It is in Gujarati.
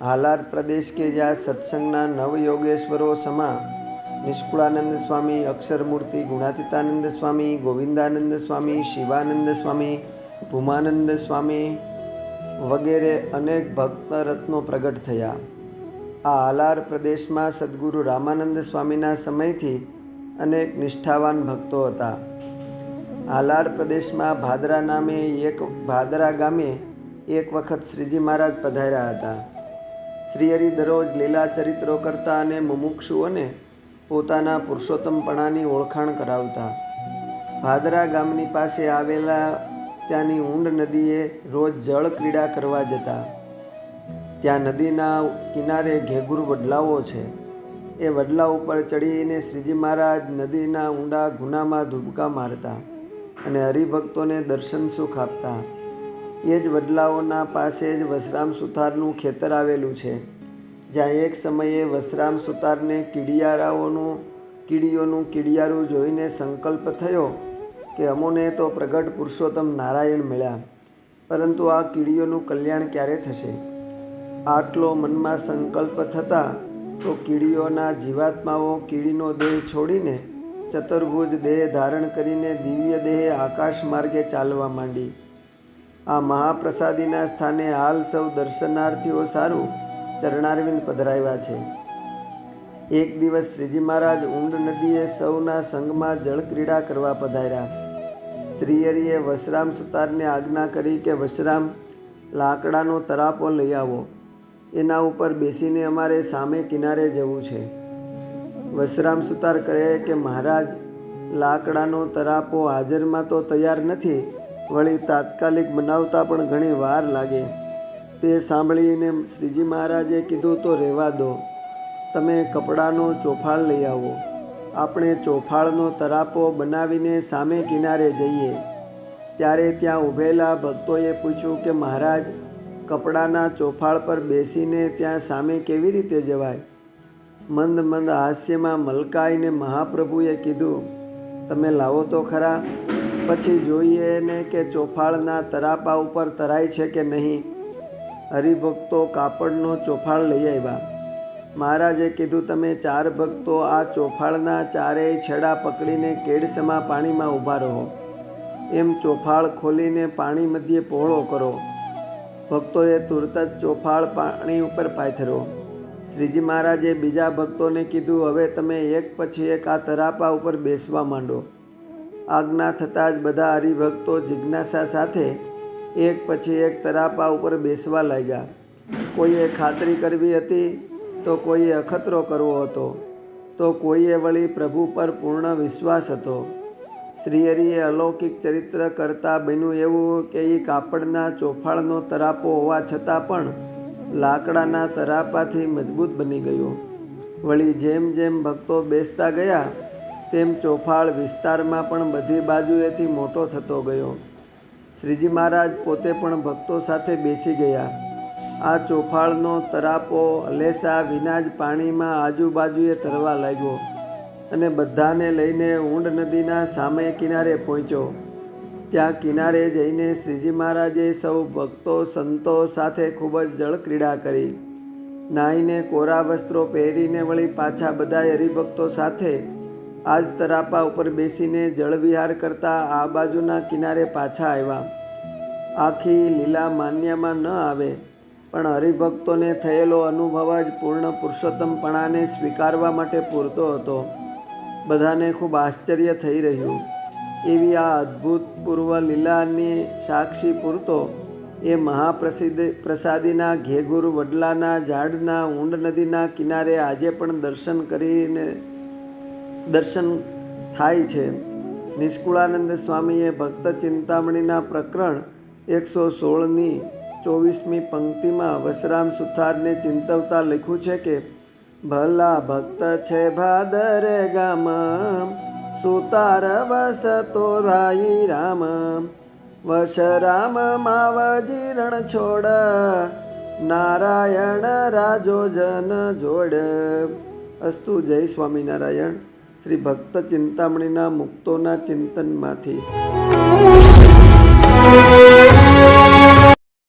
આલાર પ્રદેશ કે જ્યાં સત્સંગના નવયોગેશ્વરો સમા નિષ્કુળાનંદ સ્વામી, અક્ષરમૂર્તિ ગુણાતીતાનંદ સ્વામી, ગોવિંદાનંદ સ્વામી, શિવાનંદ સ્વામી, ભૂમાનંદ સ્વામી વગેરે અનેક ભક્ત રત્નો પ્રગટ થયા. આ આલાર પ્રદેશમાં સદગુરુ રામાનંદ સ્વામીના સમયથી અનેક નિષ્ઠાવાન ભક્તો હતા. આલાર પ્રદેશમાં ભાદરા નામે એક ભાદરા ગામે એક વખત શ્રીજી મહારાજ પધાર્યા હતા. શ્રી હરિ દરરોજ લીલા ચરિત્રો કરતા અને મુમુક્ષુઓને પોતાના પુરુષોત્તમપણાની ઓળખાણ કરાવતા. ભાદરા ગામની પાસે આવેલા ત્યાંની ઊંડ નદીએ રોજ જળ ક્રીડા કરવા જતા. ત્યાં નદીના કિનારે ઘેઘુર વડલાઓ છે. એ વડલા ઉપર ચડીને શ્રીજી મહારાજ નદીના ઊંડા ગુનામાં ધુબકા મારતા અને હરિભક્તોને દર્શન સુખ આપતા. એ જ વડલાઓના પાસે જ વસરામ સુથારનું ખેતર આવેલું છે, જ્યાં એક સમયે વસરામ સુતારને કીડિયારાઓનું, કીડીઓનું કીડિયારું જોઈને સંકલ્પ થયો કે અમોને તો પ્રગટ પુરુષોત્તમ નારાયણ મળ્યા, પરંતુ આ કીડીઓનું કલ્યાણ ક્યારે થશે? આટલો મનમાં સંકલ્પ થતાં તો કીડીઓના જીવાત્માઓ કીડીનો દેહ છોડીને ચતુર્ભુજ દેહ ધારણ કરીને દિવ્ય દેહ આકાશ માર્ગે ચાલવા માંડી. આ મહાપ્રસાદીના સ્થાને હાલ સૌ દર્શનાર્થીઓ સારું ચરણારવિંદ પધરાવ્યા છે. એક દિવસ શ્રીજી મહારાજ ઊંડ નદીએ સૌના સંગમાં જળક્રીડા કરવા પધાર્યા. શ્રીહરિએ વશરામ સુતારને આજ્ઞા કરી કે, વશરામ, લાકડાનો તરાપો લઈ આવો. એના ઉપર બેસીને અમારે સામે કિનારે જવું છે. વશરામ સુતાર કહે કે, મહારાજ, લાકડાનો તરાપો હાજરમાં તો તૈયાર નથી. વળી તાત્કાલિક બનાવતા પણ ઘણી વાર લાગે. તે સાંભળીને શ્રીજી મહારાજે કીધું, તો રહેવા દો. તમે કપડાનો ચોફાળ લઈ આવો. આપણે ચોફાળનો તરાપો બનાવીને સામે કિનારે જઈએ. ત્યારે ત્યાં ઊભેલા ભક્તોએ પૂછ્યું કે, મહારાજ, કપડાના ચોફાળ પર બેસીને ત્યાં સામે કેવી રીતે જવાય? મંદ મંદ હાસ્યમાં મલકાઈને મહાપ્રભુએ કીધું, તમે લાવો તો ખરા. પછી જોઈએ ને કે ચોફાળના તરાપા ઉપર તરાય છે કે નહીં? હરિભક્તો કાપડનો ચોફાળ લઈ આવ્યા. મહારાજે કીધું, તમે ચાર ભક્તો આ ચોફાળના ચારેય છેડા પકડીને કેડસમાં પાણીમાં ઊભા રહો. એમ ચોફાળ ખોલીને પાણી મધ્યે પહોળો કરો. ભક્તોએ તુરત જ ચોફાળ પાણી ઉપર પાથર્યો. શ્રીજી મહારાજે બીજા ભક્તોને કીધું, હવે તમે એક પછી એક આ તરાપા ઉપર બેસવા માંડો. આજ્ઞા થતાં જ બધા હરિભક્તો જિજ્ઞાસા સાથે એક પછી એક તરાપા ઉપર બેસવા લાગ્યા. કોઈએ ખાતરી કરવી હતી તો કોઈએ અખતરો કરવો હતો. તો કોઈએ વળી પ્રભુ પર પૂર્ણ વિશ્વાસ હતો. શ્રીહરિએ અલૌકિક ચરિત્ર કરતાં બન્યું એવું કે એ કાપડના ચોફાળનો તરાપો હોવા છતાં પણ લાકડાના તરાપાથી મજબૂત બની ગયો. વળી જેમ જેમ ભક્તો બેસતા ગયા તેમ ચોફાળ વિસ્તારમાં પણ બધી બાજુએથી મોટો થતો ગયો. શ્રીજી મહારાજ પોતે પણ ભક્તો સાથે બેસી ગયા. આ ચોફાળનો તરાપો અલેસા વિના જ પાણીમાં આજુબાજુએ તરવા લાગ્યો અને બધાને લઈને ઊંડ નદીના સામે કિનારે પહોંચ્યો. ત્યાં કિનારે જઈને શ્રીજી મહારાજે સૌ ભક્તો, સંતો સાથે ખૂબ જ જળક્રીડા કરી. નાહીને કોરા વસ્ત્રો પહેરીને વળી પાછા બધા હરિભક્તો સાથે આજ તરાપા ઉપર બેસીને જળવિહાર કરતા આ બાજુના કિનારે પાછા આવ્યા. આખી લીલા માન્યમાં ન આવે, પણ હરિભક્તોને થયેલો અનુભવ જ પૂર્ણ પુરુષોત્તમપણાને સ્વીકારવા માટે પૂરતો હતો. બધાને ખૂબ આશ્ચર્ય થઈ રહ્યું. એવી આ અદ્ભુતપૂર્વ લીલાની સાક્ષી પૂરતો એ મહાપ્રસિદ્ધ પ્રસાદીના ઘેઘુર વડલાના ઝાડના ઊંડ નદીના કિનારે આજે પણ દર્શન કરીને દર્શન થાય છે. નિષ્કુળાનંદ સ્વામીએ ભક્ત ચિંતામણીના પ્રકરણ એકસો સોળની ચોવીસમી પંક્તિમાં વસરામ સુથારને ચિંતવતા લખ્યું છે કે, ભલા ભક્ત છે ભાદર ગામ સુતાર વસતો રાઈ રામ. વસ રામ માવજી રણ છોડ, નારાયણ રાજો જન જોડ. અસ્તુ જય સ્વામિનારાયણ. શ્રી ભક્ત ચિંતામણીના મુક્તોના ચિંતનમાંથી.